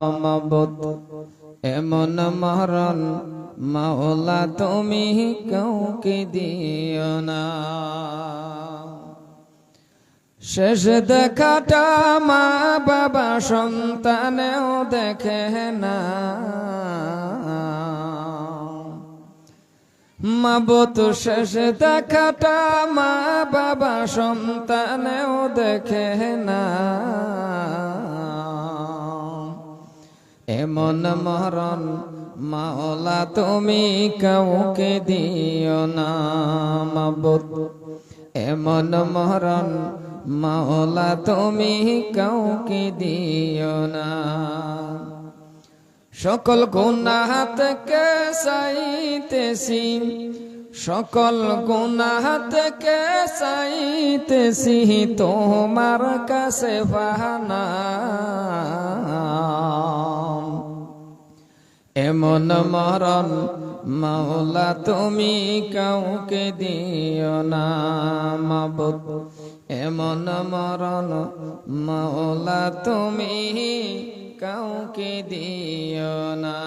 মাবুদ এমন মরণ মাওলা তুমি কাউকে দিও না। শেষ দেখাটা মা বাবা সন্তানেও দেখে না। মাবত শেষ দেখাটা মা বাবা সন্তানেও দেখে না। এমন মরণ মাওলা তুমি কাউকে দিও না এমন মরণ মাওলা তুমি কাউকে দিও না। সকল গুনাহ থেকে চাইতেছি, সকল গুনাহ থেকে চাইতেছি, তোমার কাছে বাহানা এমন মরণ? মাওলা, তুমি কাউকে দিও না মাবুদ। এমন মরণ, মাওলা, তুমি কাউকে দিও না